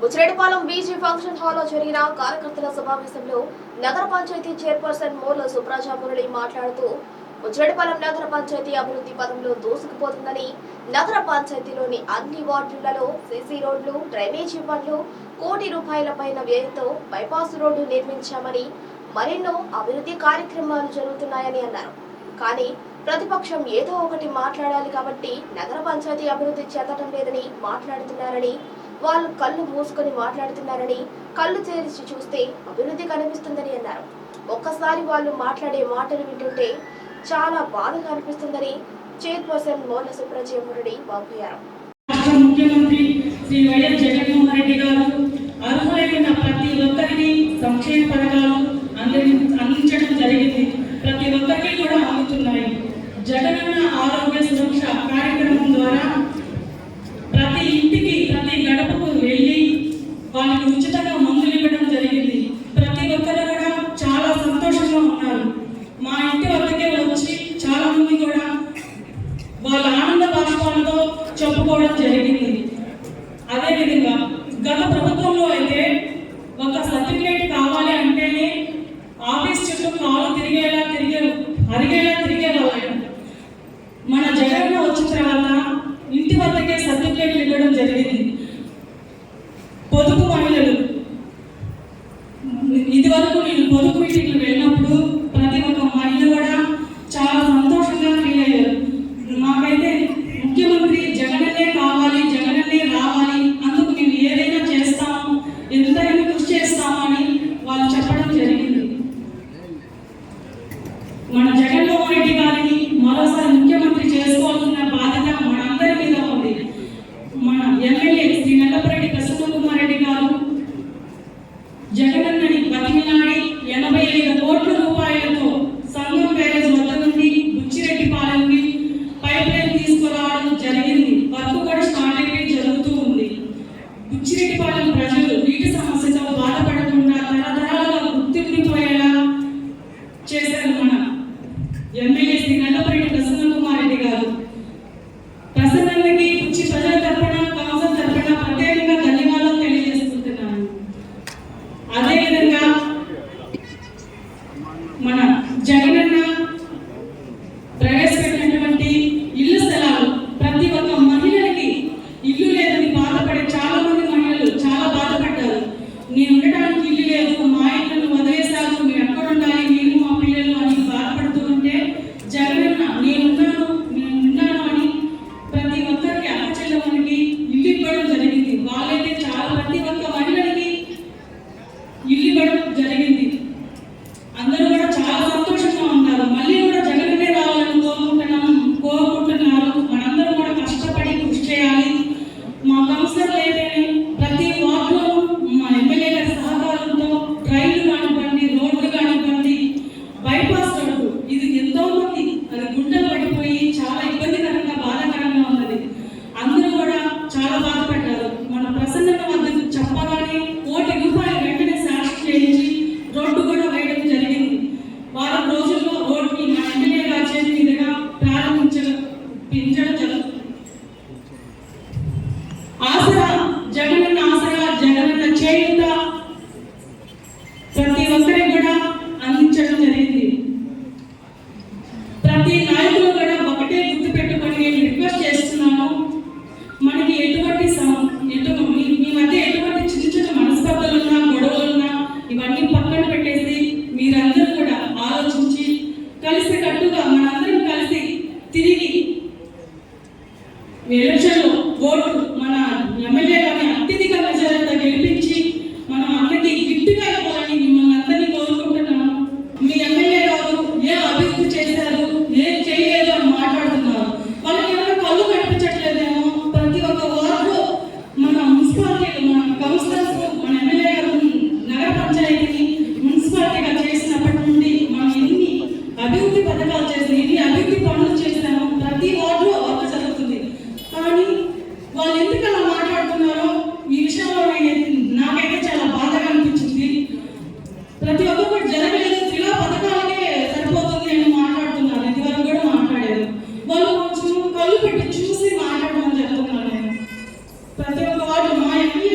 Muchireddypalem BG function హాల్లో జరిగిన కార్యకర్తల సమావేశంలో నగర పంచాయతీ చైర్పర్సన్ మూల సుప్రజా మురళి మాట్లాడుతూ ముచ్చిరెడ్డిపాలెం నగర పంచాయతీ అభివృద్ధి పదంలో దూసుకుపోతుందని నగర పంచాయతీలోని అన్ని వార్డులలో సీసీ రోడ్లు డ్రైనేజీ పనులు కోటి రూపాయల పైన వ్యయంతో బైపాస్ రోడ్డు నిర్మించామని మరెన్నో అభివృద్ధి కార్యక్రమాలు జరుగుతున్నాయని అన్నారు. కానీ ప్రతిపక్షం ఏదో ఒకటి మాట్లాడాలి కాబట్టి నగర పంచాయతీ అభివృద్ధి చెందడం లేదని మాట్లాడుతున్నారని వాళ్ళు కళ్ళు మూసుకొని మాట్లాడుతున్నారని కళ్ళు తెరిచి చూస్తే అభివృద్ధి కనిపిస్తుందని అన్నారు. ఒక్కసారి వాళ్ళు మాట్లాడే మాటలు వింటుంటే చాలా బాధగా అనిపిస్తుందని చైర్పర్సన్ మోర్ల సుబ్రహ్మణ్యమురళి వాపోయారు. ముఖ్యమంత్రి శ్రీ వైఎస్ జగన్మోహన్ రెడ్డి గారు అర్హులైన ప్రతి ఒక్కరిని సంక్షేమ పథకాలు అంది అందించడం జరిగింది ప్రతి ఒక్కరికి కూడా అందుతున్నాయి జగనన్న ఆరోగ్య సురక్ష కార్యక్రమం ద్వారా ప్రతి ఇంటికి ప్రతి గడపకు వెళ్ళి వాళ్ళకి ఉచితంగా మందులు ఇవ్వడం జరిగింది. ప్రతి ఒక్కరు కూడా చాలా సంతోషంగా ఉన్నారు. మా ఇంటి వద్దకే వచ్చి చాలా మంది కూడా వాళ్ళ ఆనంద బాష్పాలతో చెప్పుకోవడం జరిగింది. అదేవిధంగా గత ప్రభుత్వంలో అయితే ఒక సర్టిఫికేట్ కావాలి అంటేనే ఆఫీస్ చుట్టూ కాలు తిరిగేలా తిరిగే అరిగేలా తిరిగే వాళ్ళం మన జగన్ వచ్చిన తర్వాత ఇంటి వద్దకే సర్టిఫికేట్లు ఇవ్వడం జరిగింది పొదుపు మహిళలు. ఇది వరకు నేను పొదుపు మీటింగ్లు వెళ్ళినప్పుడు ప్రతి ఒక్క మహిళ కూడా చాలా సంతోషంగా ఫీల్ అయ్యారు. మాకైతే ముఖ్యమంత్రి జగనన్నే కావాలి జగనన్నే రావాలి అందుకు మేము ఏదైనా చేస్తాము ఎంతైనా కృషి చేస్తామని వాళ్ళు చెప్పడం జరిగింది. మన ఎమ్మెల్యే శ్రీ నల్లపరెడ్డి ప్రసన్న కుమార్ రెడ్డి గారు. ఇల్లు ఇవ్వడం జరిగింది. ఆసరా జగనన్న ఆసరా జగనన్న చేయుత ప్రతి ఒక్కరికి కూడా అందించడం జరిగింది. ప్రతి నాయకులు కూడా ఒకటే గుర్తు పెట్టుకొని నేను రిక్వెస్ట్ చేస్తున్నాను మనకి ఎటువంటి సం- మీ మధ్య ఎటువంటి చిన్న చిన్న మనస్పర్ధలున్నా గొడవలున్నా ఇవన్నీ పక్కన పెట్టేసి మీరందరూ కూడా ఆలోచించి కలిసి కట్టుగా మనందరం కలిసి తిరిగి వేరే కళ్ళు పెట్టి చూసి మాట్లాడమని చెప్తున్నాను నేను ప్రతి ఒక్క వాడు మా ఇంట్లో